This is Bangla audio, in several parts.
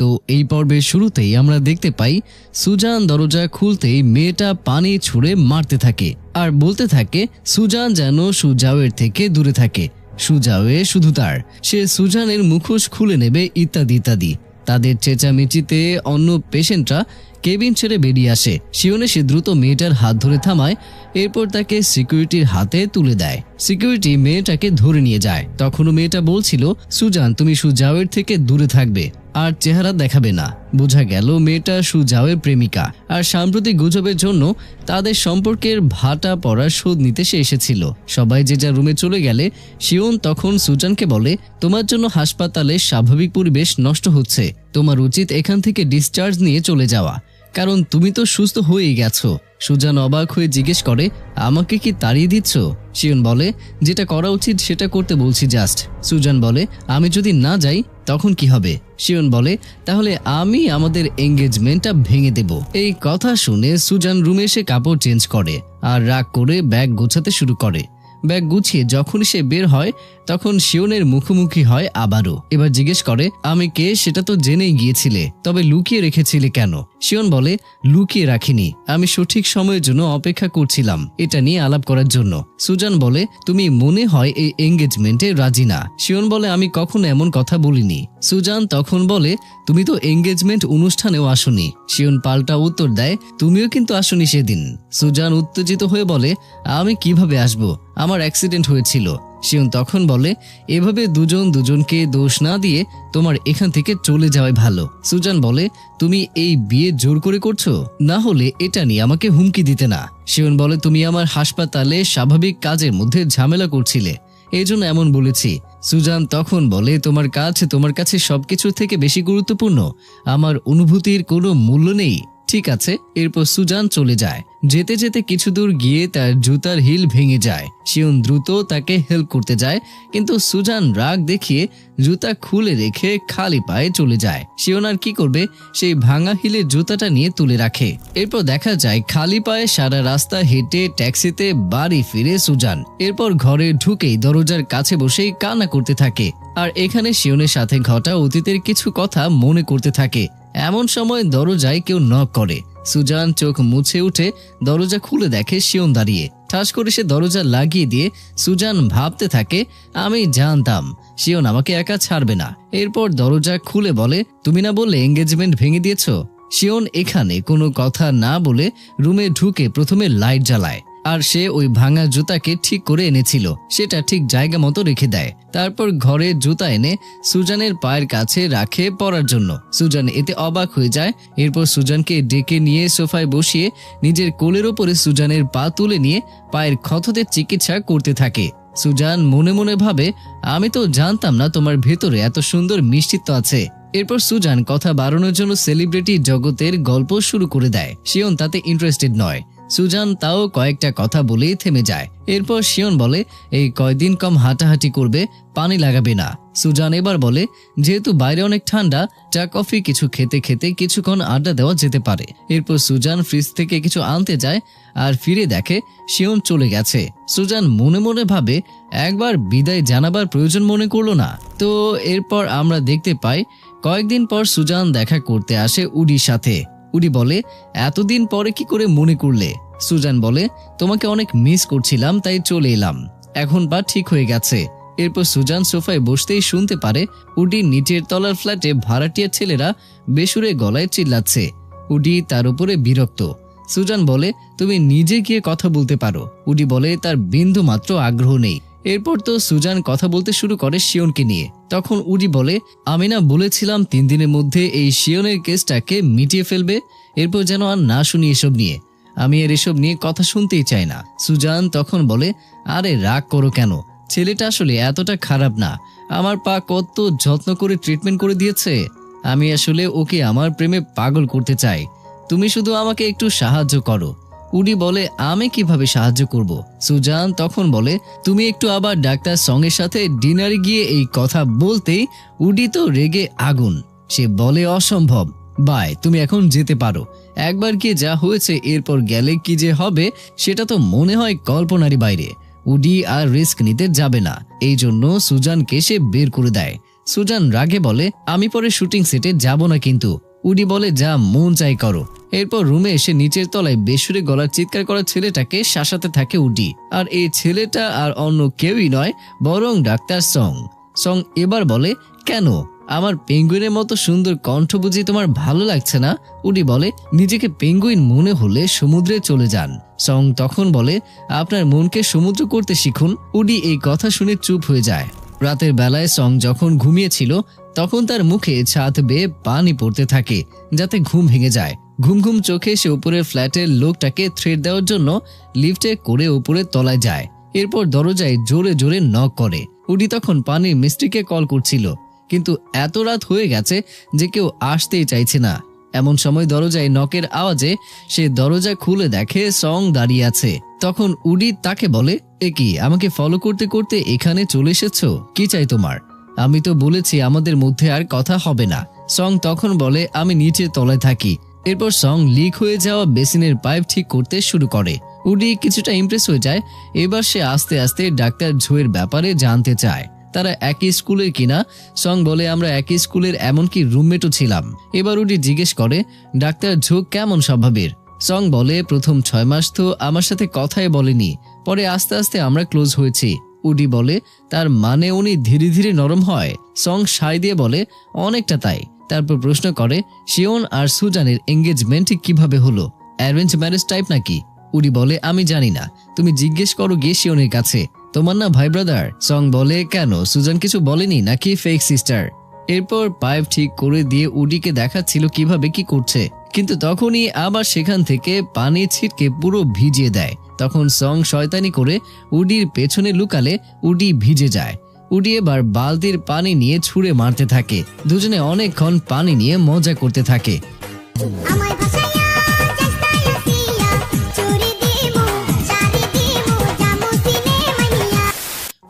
তো এই পর্বের শুরুতেই আমরা দেখতে পাই, সুজান দরজা খুলতেই মেয়েটা পানি ছুঁড়ে মারতে থাকে। আর বলতে থাকে, সুজান যেন সুজাওয়ের থেকে দূরে থাকে। সুজাওয়ে শুধু তার। সে সুজানের মুখোশ খুলে নেবে ইত্যাদি ইত্যাদি। তাদের চেঁচামেচিতে অন্য পেশেন্টরা কেবিন ছেড়ে বেরিয়ে আসে। শিওনে সে দ্রুত মেয়েটার হাত ধরে থামায়, এরপর তাকে সিকিউরিটির হাতে তুলে দেয়। সিকিউরিটি মেয়েটাকে ধরে নিয়ে যায়। তখনও মেয়েটা বলছিল, সুজান, তুমি সুজাওয়ের থেকে দূরে থাকবে। আর চেহারা দেখাবে না। বোঝা গেল মেয়েটা সুজাওয়ের প্রেমিকা। আর সাম্প্রতিক গুজবের জন্য তাদের সম্পর্কের ভাটা পড়ার শোধ নিতে সে এসেছিল। সবাই যে যার রুমে চলে গেলে, শিওন তখন সুজানকে বলে, তোমার জন্য হাসপাতালে স্বাভাবিক পরিবেশ নষ্ট হচ্ছে। তোমার উচিত এখান থেকে ডিসচার্জ নিয়ে চলে যাওয়া। কারণ তুমি তো সুস্থ হয়েই গেছো। সুজান অবাক হয়ে জিজ্ঞেস করে, আমাকে কি তাড়িয়ে দিচ্ছ? শিওন বলে, যেটা করা উচিত সেটা করতে বলছি জাস্ট। সুজান বলে, আমি যদি না যাই, তখন কি হবে? শিওন বলে, তাহলে আমি আমাদের এঙ্গেজমেন্টটা ভেঙে দেব। এই কথা শুনে সুজান রুমে এসে কাপড় চেঞ্জ করে আর রাগ করে ব্যাগ গোছাতে শুরু করে। ব্যাগ গুছিয়ে যখন সে বের হয়, তখন শিওনের মুখোমুখি হয় আবারও। এবার জিজ্ঞেস করে, আমি কে? সেটা তো জেনেই গিয়েছিলে। তবে লুকিয়ে রেখেছিলে কেন? শিওন বলে, লুকিয়ে রাখিনি। আমি সঠিক সময়ের জন্য অপেক্ষা করছিলাম, এটা নিয়ে আলাপ করার জন্য। সুজান বলে, তুমি মনে হয় এই এঙ্গেজমেন্টে রাজি না। শিওন বলে, আমি কখনো এমন কথা বলিনি। সুজান তখন বলে, তুমি তো এঙ্গেজমেন্ট অনুষ্ঠানেও আসনি। শিওন পাল্টা উত্তর দেয়, তুমিও কিন্তু আসনি সেদিন। সুজান উত্তেজিত হয়ে বলে, আমি কীভাবে আসব? আমার অ্যাক্সিডেন্ট হয়েছিল। শিওন তখন বলে, এভাবে দুজন দুজনকে দোষ না দিয়ে তোমার এখান থেকে চলে যাওয়াই ভালো। সুজান বলে, তুমি এই বিয়ে জোর করে করছ? না হলে এটা নিয়ে আমাকে হুমকি দিতে না। শিওন বলে, তুমি আমার হাসপাতালে স্বাভাবিক কাজের মধ্যে ঝামেলা করছিলে। এই জন্য এমন বলেছি। সুজান তখন বলে, তোমার কাজ তোমার কাছে সবকিছুর থেকে বেশি গুরুত্বপূর্ণ। আমার অনুভূতির কোনো মূল্য নেই। ঠিক আছে, এরপর সুজান চলে যায়। যেতে যেতে কিছু দূর গিয়ে তার জুতার হিল ভেঙে যায়। শিওন দ্রুত তাকে হেল্প করতে যায়, কিন্তু সুজান রাগ দেখিয়ে জুতা খুলে রেখে খালি পায়ে চলে যায়। শিওন আর কি করবে? সেই ভাঙা হিলের জুতাটা নিয়ে তুলে রাখে। এরপর দেখা যায় খালি পায়ে সারা রাস্তা হেঁটে ট্যাক্সিতে বাড়ি ফিরে সুজান। এরপর ঘরে ঢুকেই দরজার কাছে বসেই কান্না করতে থাকে। আর এখানে শিওনের সাথে ঘটা অতীতের কিছু কথা মনে করতে থাকে। এমন সময় দরজায় কেউ নক করে। সুজান চোখ মুছে উঠে দরজা খুলে দেখে শিওন দাঁড়িয়ে। ঠাস করে সে দরজা লাগিয়ে দিয়ে সুজান ভাবতে থাকে, আমি জানতাম শিওন আমাকে একা ছাড়বে না। এরপর দরজা খুলে বলে, তুমি না বললে এঙ্গেজমেন্ট ভেঙে দিয়েছ? শিওন এখানে কোনো কথা না বলে রুমে ঢুকে প্রথমে লাইট জ্বালায়। আর সে ওই ভাঙা জুতাকে ঠিক করে এনেছিল। সেটা ঠিক জায়গা মতো রেখে দেয়। তারপর ঘরে জুতা এনে সুজানের পায়ের কাছে রাখে পরার জন্য। সুজান এতে অবাক হয়ে যায়। এরপর সুজানকে ডেকে নিয়ে সোফায় বসিয়ে নিজের কোলের ওপরে সুজানের পা তুলে নিয়ে পায়ের ক্ষতদের চিকিৎসা করতে থাকে। সুজান মনে মনে ভাবে, আমি তো জানতাম না তোমার ভেতরে এত সুন্দর মিষ্টিত্ব আছে। এরপর সুজান কথা বাড়ানোর জন্য সেলিব্রিটি জগতের গল্প শুরু করে দেয়। শিওন তাতে ইন্টারেস্টেড নয়। সুজান তাও কয়েকটা কথা বলেই থেমে যায়। এরপর শিওন বলে, এই কয়দিন কম হাঁটাহাঁটি করবে, পানি লাগাবে না। সুজান এবার বলে, যেহেতু বাইরে অনেক ঠান্ডা, চা, কফি, কিছু খেতে খেতে কিছুক্ষণ আড্ডা দেওয়া যেতে পারে। এরপর সুজান ফ্রিজ থেকে কিছু আনতে যায় আর ফিরে দেখে শিওন চলে গেছে। সুজান মনে মনে ভাবে, একবার বিদায় জানাবার প্রয়োজন মনে করল না। তো এরপর আমরা দেখতে পাই, কয়েকদিন পর সুজান দেখা করতে আসে উডির সাথে। উডি বলে, এতদিন পরে কি করে মনে করলে? সুজান বলে, তোমাকে অনেক মিস করছিলাম, তাই চলে এলাম। এখন বা ঠিক হয়ে গেছে। এরপর সুজান সোফায় বসতেই শুনতে পারে, উডি নিচের তলার ফ্ল্যাটে ভাড়াটিয়া ছেলেরা বেসুরে গলায় চিল্লাচ্ছে। উডি তার উপরে বিরক্ত। সুজান বলে, তুমি নিজে গিয়ে কথা বলতে পারো। উডি বলে, তার বিন্দু মাত্র আগ্রহ নেই। এরপর তো সুজান কথা বলতে শুরু করে শিওনকে নিয়ে। তখন উডি বলে আমি না বলেছিলাম তিন দিনের মধ্যে এই শিওনের কেসটাকে মিটিয়ে ফেলবে। এরপর যেন আর না শুনি এসব নিয়ে। আমি এর এসব নিয়ে কথা শুনতেই চাই না। সুজান তখন বলে, আরে রাগ করো কেন? ছেলেটা আসলে এতটা খারাপ না। আমার পা কত যত্ন করে ট্রিটমেন্ট করে দিয়েছে। আমি আসলে ওকে আমার প্রেমে পাগল করতে চাই। তুমি শুধু আমাকে একটু সাহায্য করো। উডি বলে, আমি কীভাবে সাহায্য করব? সুজান তখন বলে, তুমি একটু আবার ডাক্তার সঙ্গের সাথে ডিনারে গিয়ে এই কথা বলতেই উডি তো রেগে আগুন। সে বলে, অসম্ভব। বাই, তুমি এখন যেতে পারো। একবার গিয়ে যা হয়েছে, এরপর গেলে কি যে হবে, সেটা তো মনে হয় কল্পনারই বাইরে। উডি আর রিস্ক নিতে যাবে না। এই জন্য সুজানকে সে বের করে দেয়। সুজান রাগে বলে, আমি পরে শুটিং সেটে যাব না কিন্তু। উডি বলে, যা মন চাই করো। এরপর রুমে এসে নিচের তলায় বেসুরে গলার চিৎকার করা ছেলেটাকে শাসাতে থাকে উডি। আর এই ছেলেটা আর অন্য কেউই নয়, বরং ডাক্তার সং। সং এবার বলে, কেন? আমার পেঙ্গুইনের মতো সুন্দর কণ্ঠ বুঝি তোমার ভালো লাগছে না? উডি বলে, নিজেকে পেঙ্গুইন মনে হলে সমুদ্রে চলে যান। সং তখন বলে, আপনার মনকে সমুদ্র করতে শিখুন। উডি এই কথা শুনে চুপ হয়ে যায়। রাতের বেলায় সং যখন ঘুমিয়েছিল তখন তার মুখে ছাদ বেয়ে পানি পড়তে থাকে, যাতে ঘুম ভেঙে যায়। ঘুম ঘুম চোখে সে উপরের ফ্ল্যাটের লোকটাকে থ্রেড দেওয়ার জন্য লিফটে করে উপরে তলায় যায়। এরপর দরজায় জোরে জোরে নক করে। উডি তখন পানির মিস্ত্রিকে কল করছিল। কিন্তু এত রাত হয়ে গেছে যে কেউ আসতেই চাইছে না। এমন সময় দরজায় নকের আওয়াজে সে দরজা খুলে দেখে সং দাঁড়িয়ে আছে। তখন উডি তাকে বলে, এ কি, আমাকে ফলো করতে করতে এখানে চলে এসেছ? কি চাই তোমার? আমি তো বলেছি আমাদের মধ্যে আর কথা হবে না। সং তখন বলে, আমি নিচে তলায় থাকি। এরপর সং লিক হয়ে যাওয়া বেসিনের পাইপ ঠিক করতে শুরু করে। উডি কিছুটা ইমপ্রেস হয়ে যায়। এবার সে আস্তে আস্তে ডাক্তার ঝোয়ের ব্যাপারে জানতে চায়। তারা একই স্কুলের কিনা? সং বলে, আমরা একই স্কুলের এমনকি রুমমেটও ছিলাম। এবার উডি জিজ্ঞেস করে, ডাক্তার ঝো কেমন স্বভাবের? সং বলে, প্রথম ছয় মাস তো আমার সাথে কথাই বলেনি। পরে আস্তে আস্তে আমরা ক্লোজ হয়েছি। উডি বলে, তার মানে উনি ধীরে ধীরে নরম হয়। সং সাই দিয়ে বলে, অনেকটা তাই। তারপর প্রশ্ন করে, শিওন আর সুজানের এঙ্গেজমেন্ট কীভাবে হলো? অ্যারেঞ্জ ম্যারেজ টাইপ নাকি? উডি বলে, আমি জানি না। তুমি জিজ্ঞেস করো গিয়ে শিওনের কাছে। তোমার না ভাই ব্রাদার সং বলে, কেন? সুজান কিছু বলেনি নাকি ফেক সিস্টার এরপর পাইপ ঠিক করে দিয়ে উডিকে দেখাচ্ছিল কীভাবে কি করছে। কিন্তু তখনই আবার সেখান থেকে পানি ছিটকে পুরো ভিজিয়ে দেয়। তখন সং শয়তানি করে উডির পেছনে লুকালে উডি ভিজে যায়। উডি এবার বালতির পানি নিয়ে ছুঁড়ে মারতে থাকে। দুজনে অনেকক্ষণ পানি নিয়ে মজা করতে থাকে।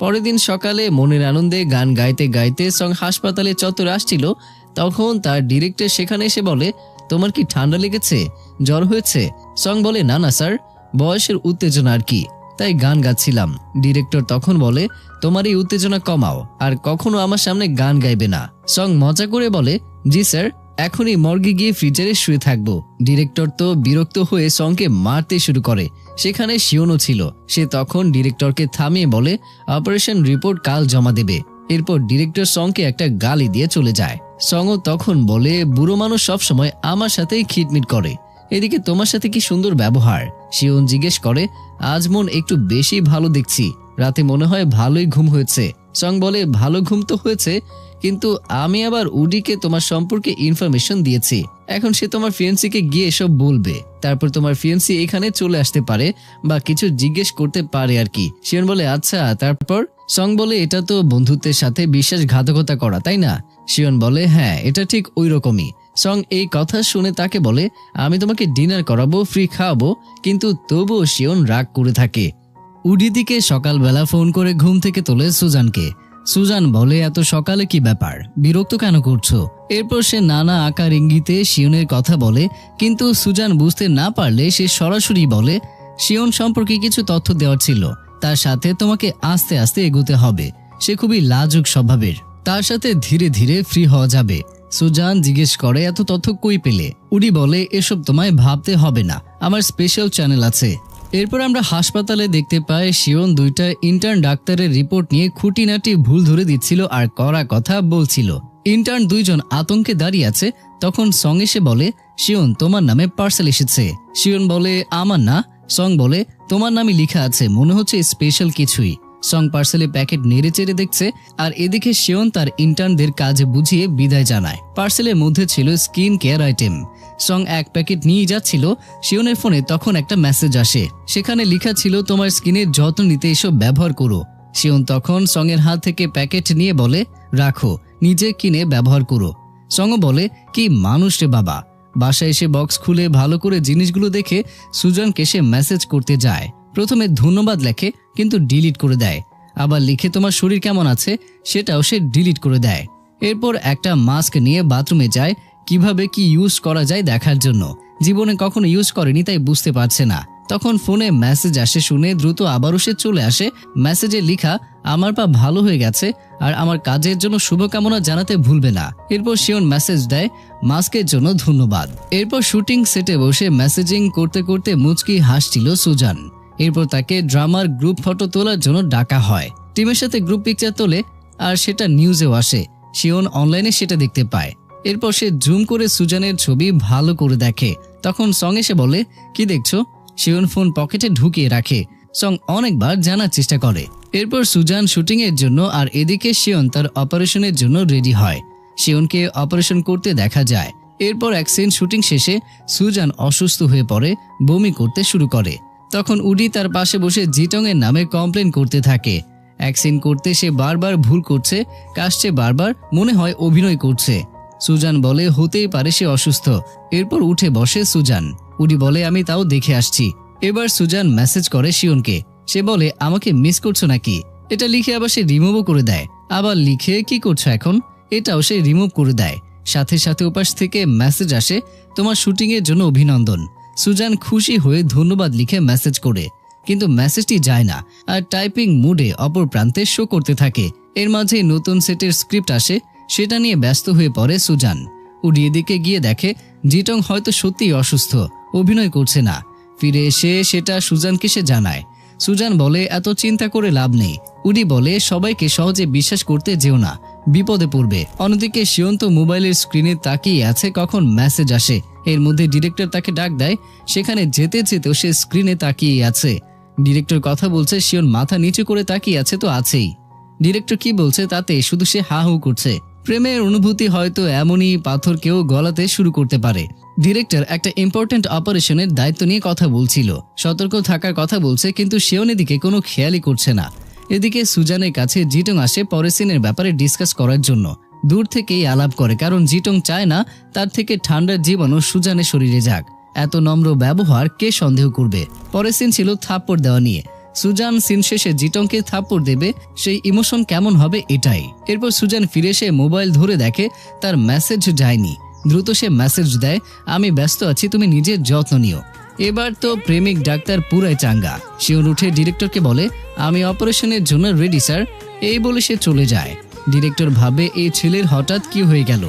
পরের দিন সকালে মনের আনন্দে গান গাইতে গাইতে সং হাসপাতালে চত্বর আসছিল তখন তার ডিরেক্টর সেখানে এসে বলে তোমার কি ঠান্ডা লেগেছে? জ্বর হয়েছে? সং বলে না না স্যার। বয়সের উত্তেজনা আর কি। তাই গান গাচ্ছিলাম। ডিরেক্টর তখন বলে, তোমার এই উত্তেজনা কমাও, আর কখনো আমার সামনে গান গাইবে না। সং মজা করে বলে, জি স্যার, এখনই মর্গে গিয়ে ফ্রিজারে শুয়ে থাকব। ডিরেক্টর তো বিরক্ত হয়ে সংকে মারতে শুরু করে। সেখানে শিওনও ছিল। সে তখন ডিরেক্টরকে থামিয়ে বলে, অপারেশন রিপোর্ট কাল জমা দেবে। এরপর ডিরেক্টর সংকে একটা গালি দিয়ে চলে যায়। সংও তখন বলে, বুড়ো মানুষ সবসময় আমার সাথেই খিটমিট করে। এদিকে তোমার সাথে কি সুন্দর ব্যবহার? শিওন জিজ্ঞেস করে, আজ মন একটু বেশি ভালো দেখছি। রাতে মনে হয় ভালোই ঘুম হয়েছে। সং বলে, ভালো ঘুম তো হয়েছে, কিন্তু আমি আবার উডিকে তোমার সম্পর্কে ইনফরমেশন দিয়েছি। এখন সে তোমার ফিয়েন্সিকে গিয়ে এসব বলবে। তারপর তোমার ফিয়েন্সি এখানে চলে আসতে পারে বা কিছু জিজ্ঞেস করতে পারে আর কি। শিয়ন বলে আচ্ছা তারপর? সং বলে, এটা তো বন্ধুত্বের সাথে বিশ্বাসঘাতকতা করা, তাই না? শিওন বলে হ্যাঁ এটা ঠিক ওই রকমই। সং এই কথা শুনে তাকে বলে, আমি তোমাকে ডিনার করাবো ফ্রি খাওয়াবো, কিন্তু তবুও শিয়ন রাগ করে থাকে। উডিদিকে সকালবেলা ফোন করে ঘুম থেকে তোলে সুজানকে। সুজান বলে, এত সকালে কি ব্যাপার? বিরক্ত কেন করছ? এরপর সে নানা আকার ইঙ্গিতে শিওনের কথা বলে, কিন্তু সুজান বুঝতে না পারলে সে সরাসরি বলে, শিওন সম্পর্কে কিছু তথ্য দেওয়ার ছিল। তার সাথে তোমাকে আস্তে আস্তে এগোতে হবে। সে খুবই লাজুক স্বভাবের। তার সাথে ধীরে ধীরে ফ্রি হওয়া যাবে। সুজান জিজ্ঞেস করে, এত তথ্য কই পেলে? উডি বলে, এসব তোমায় ভাবতে হবে না। আমার স্পেশাল চ্যানেল আছে। এরপর আমরা হাসপাতালে দেখতে পাই, শিওন দুইটা ইন্টার্ন ডাক্তারের রিপোর্ট নিয়ে খুঁটিনাটি ভুল ধরে দিচ্ছিল আর করা কথা বলছিল। ইন্টার্ন দুইজন আতঙ্কে দাঁড়িয়ে আছে, তখন সং এসে বলে, শিওন, তোমার নামে পার্সেল এসেছে। শিওন বলে, আমার না। সং বলে, তোমার নামে লিখা আছে, মনে হচ্ছে স্পেশাল কিছুই। সং পার্সেলে প্যাকেট নেড়ে চেড়ে দেখছে, আর এদিকে শিওন তার ইন্টার্নদের কাজ বুঝিয়ে বিদায় জানায়। পার্সেলের মধ্যে ছিল স্কিন কেয়ার আইটেম। সং এক প্যাকেট নিয়ে যাচ্ছিল, শিওনের ফোনে তখন একটা মেসেজ আসে। সেখানে লেখা ছিল, তোমার স্কিনের যত্ন নিতে এসব ব্যবহার করো। শিওন তখন সঙ্গের হাত থেকে প্যাকেট নিয়ে বলে, রাখো, নিজে কিনে ব্যবহার করো। সঙ্গ বলে, কি মানুষ রে বাবা। বাসায় এসে বক্স খুলে ভালো করে জিনিসগুলো দেখে সুজনকে সে মেসেজ করতে যায়। প্রথমে ধন্যবাদ লেখে, কিন্তু ডিলিট করে দেয়। আবার লিখে, তোমার শরীর কেমন আছে? সেটাও সে ডিলিট করে দেয়। এরপর একটা মাস্ক নিয়ে বাথরুমে যায়, কীভাবে কি ইউজ করা যায় দেখার জন্য। জীবনে কখনো ইউজ করেনি, তাই বুঝতে পারছে না। তখন ফোনে মেসেজ আসে শুনে দ্রুত আবারও সে চলে আসে। মেসেজে লেখা, আমার পা ভালো হয়ে গেছে, আর আমার কাজের জন্য শুভকামনা জানাতে ভুলবে না। এরপর শিওন মেসেজ দেয়, মাস্কের জন্য ধন্যবাদ। এরপর শুটিং সেটে বসে মেসেজিং করতে করতে মুচকি হাসছিল সুজান। এরপর তাকে ড্রামার গ্রুপ ফটো তোলার জন্য ডাকা হয়। টিমের সাথে গ্রুপ পিকচার তোলে আর সেটা নিউজেও আসে। শিওন অনলাইনে সেটা দেখতে পায়। এরপর সে জুম করে সুজানের ছবি ভালো করে দেখে। তখন সং এসে বলে, কি দেখছ? শিওন ফোন পকেটে ঢুকিয়ে রাখে। সং অনেকবার জানার চেষ্টা করে। এরপর সুজান শুটিং এর জন্য আর এদিকে শিওন তার অপারেশনের জন্য রেডি হয়। শিওনকে অপারেশন করতে দেখা যায়। এরপর এক সিন শুটিং শেষে সুজান অসুস্থ হয়ে পড়ে, বমি করতে শুরু করে। তখন উডি তার পাশে বসে জিটং এর নামে কমপ্লেন করতে থাকে। এক সিন করতে সে বারবার ভুল করছে, কাশছে বারবার, মনে হয় অভিনয় করছে। সুজান বলে, হতেই পারে সে অসুস্থ। এরপর উঠে বসে সুজান। উডি বলে, আমি তাও দেখে আসছি। এবার সুজান মেসেজ করে শিওনকে। সে বলে, আমাকে মিস করছ নাকি? এটা লিখে আবার সে রিমুভও করে দেয়। আবার লিখে, কি করছ এখন? এটাও সে রিমুভ করে দেয়। সাথে সাথে ওপাশ থেকে মেসেজ আসে, তোমার শুটিংয়ের জন্য অভিনন্দন। সুজান খুশি হয়ে ধন্যবাদ লিখে মেসেজ করে। কিন্তু মেসেজটি যায় না আর টাইপিং মুডে অপর প্রান্তে শো করতে থাকে। এর মাঝে নতুন সেটের স্ক্রিপ্ট আসে, সেটা নিয়ে ব্যস্ত হয়ে পড়ে সুজান। উড়িয়ে দিকে গিয়ে দেখে, জিটং হয়তো সত্যিই অসুস্থ, অভিনয় করছে না। ফিরে এসে সেটা সুজানকে সে জানায়। সুজান বলে, এত চিন্তা করে লাভ নেই। উডি বলে, সবাইকে সহজে বিশ্বাস করতে যেও না, বিপদে পড়বে। অন্যদিকে সিয়ন্ত মোবাইলের স্ক্রিনে তাকিয়ে আছে, কখন মেসেজ আসে। এর মধ্যে ডিরেক্টর তাকে ডাক দেয়, সেখানে যেতে যেতেও সে স্ক্রিনে তাকিয়ে আছে। ডিরেক্টর কথা বলছে, শিওন মাথা নিচু করে তাকিয়ে আছে তো আছেই। ডিরেক্টর কি বলছে তাতে শুধু সে হা হু করছে। প্রেমের অনুভূতি হয়তো এমনই পাথরকেও গলাতে শুরু করতে পারে। ডিরেক্টর একটা ইম্পর্ট্যান্ট অপারেশনের দায়িত্ব নিয়ে কথা বলছিল। সতর্ক থাকার কথা বলছে, কিন্তু সেও এদিকে কোনো খেয়ালই করছে না। এদিকে সুজানের কাছে জিটং আসে পরের সিনের ব্যাপারে ডিসকাস করার জন্য। দূর থেকেই আলাপ করে, কারণ জিটং চায় না তার থেকে ঠান্ডার জীবাণু সুজানের শরীরে যাক। এত নম্র ব্যবহার কে সন্দেহ করবে? পরের সিন ছিল থাপ্পড় দেওয়া নিয়ে। সুজান সিন শেষে জিটংকে থাপ্পড় দেবে, সেই ইমোশন কেমন হবে এটাই। এরপর সুজান ফিরে এসে মোবাইল ধরে দেখে, তার মেসেজ যায়নি। দ্রুত সে মেসেজ দেয়, আমি ব্যস্ত আছি, তুমি নিজের যত্ন নিও। এবার তো প্রেমিক ডাক্তার পুরাই চাঙ্গা। শিওর উঠে ডিরেক্টরকে বলে, আমি অপারেশনের জন্য রেডি স্যার এই বলে সে চলে যায়। ডিরেক্টর ভাবে এই ছেলের হঠাৎ কি হয়ে গেল?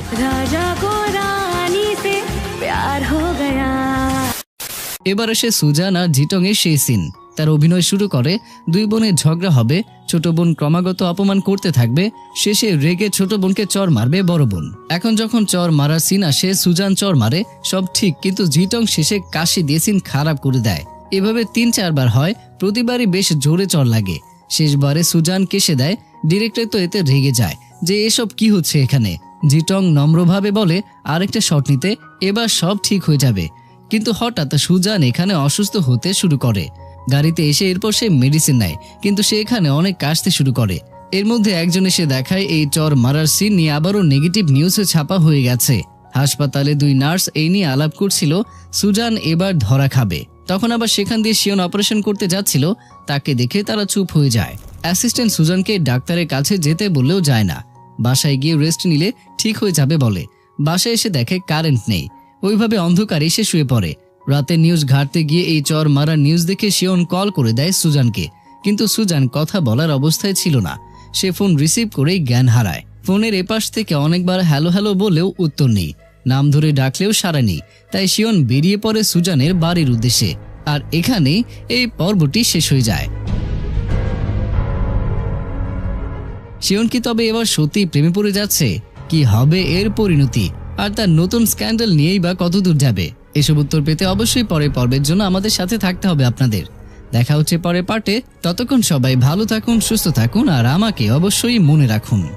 এবার এসে সুজান আর জিটং এর সেই সিন তার অভিনয় শুরু করে দুই বোনের ঝগড়া হবে ছোট বোন ক্রমাগত অপমান করতে থাকবে শেষে রেগে ছোট বোনকে চর মারবে বড় বোন। এখন যখন চর মারার সিন আসে সুজান চর মারে সব ঠিক কিন্তু জিটং শেষে কাশি দিয়ে সিন খারাপ করে দেয়। এভাবে তিন চারবার হয় প্রতিবারই বেশ জোরে চর লাগে। শেষবারে সুজান কেসে দেয় ডিরেক্টর তো এতে রেগে যায় যে এসব কি হচ্ছে এখানে? জিটং নম্রভাবে বলে, আরেকটা শট নিতে, এবার সব ঠিক হয়ে যাবে। কিন্তু হঠাৎ সুজান এখানে অসুস্থ হতে শুরু করে। গাড়িতে এসে এরপর সে মেডিসিন নেয়, কিন্তু সে এখানে অনেক কাশতে শুরু করে। এর মধ্যে একজন এসে দেখায় এই চর মারার সিন নিয়ে আবারও নেগেটিভ নিউজে ছাপা হয়ে গেছে। হাসপাতালে দুই নার্স এই নিয়ে আলাপ করছিল, সুজান এবার ধরা খাবে। তখন আবার সেখান দিয়ে শিয়ন অপারেশন করতে যাচ্ছিল, তাকে দেখে তারা চুপ হয়ে যায়। অ্যাসিস্ট্যান্ট সুজানকে ডাক্তারের কাছে যেতে বললেও যায় না। বাসায় গিয়ে রেস্ট নিলে ঠিক হয়ে যাবে বলে। বাসায় এসে দেখে কারেন্ট নেই। ওইভাবে অন্ধকারে এসে শুয়ে পড়ে। রাতে নিউজ ঘাটতে গিয়ে এই চর মারার নিউজ দেখে শিওন কল করে দেয় সুজানকে। কিন্তু সুজান কথা বলার অবস্থায় ছিল না। সে ফোন রিসিভ করেই জ্ঞান হারায়। ফোনের এপাশ থেকে অনেকবার হ্যালো হ্যালো বলেও উত্তর নেই। নাম ধরে ডাকলেও সারা নেই। তাই শিওন বেরিয়ে পড়ে সুজানের বাড়ির উদ্দেশ্যে। আর এখানেই এই পর্বটি শেষ হয়ে যায়। শিওন কি তবে এবার সত্যি প্রেমে পড়ে যাচ্ছে? কি হবে এর পরিণতি? আর তার নতুন স্ক্যান্ডাল নিয়েই বা কতদূর যাবে? এসব উত্তর পেতে অবশ্যই পরের পর্বের জন্য আমাদের সাথে থাকতে হবে আপনাদের। দেখা হচ্ছে পরের পার্টে। ততক্ষণ সবাই ভালো থাকুন, সুস্থ থাকুন, আর আমাকে অবশ্যই মনে রাখুন।